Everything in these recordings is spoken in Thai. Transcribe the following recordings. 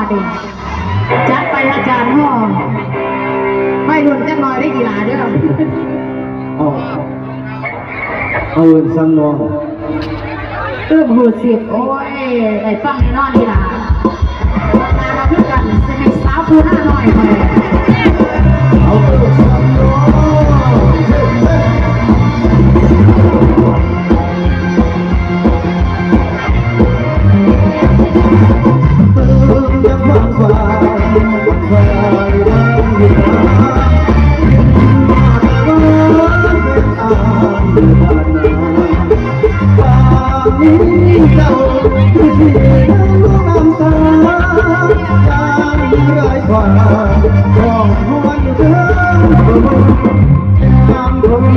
าดีจัดไปอาจารย์ห้อไม่รุนจังน่อยได้กี่หลาเด้อออกเออสังนองเติมหูเสียบโอ้ยไอ้ฟังใน่นอนนี่ล่ะมาเพื่อกันให้สาวผู้หน้าหน่อยไป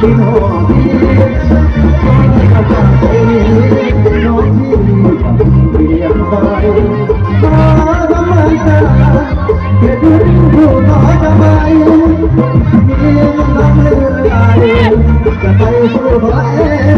พี่น้องอาจารย์เองพี่น้องที่เรียนไปตาทมาเกิดดูต่อมมีน้ำเลืดไหไปผู้ต่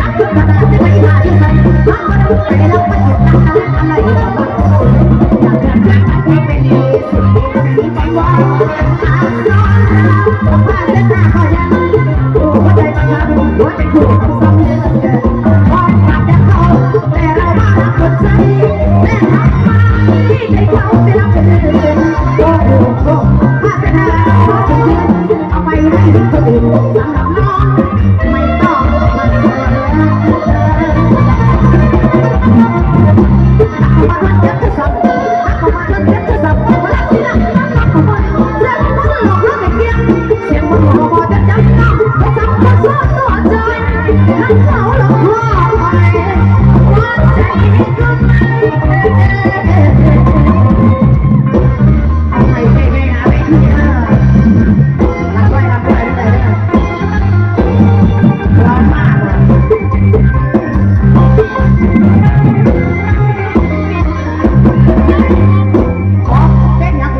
จะ เอามารักกันสัก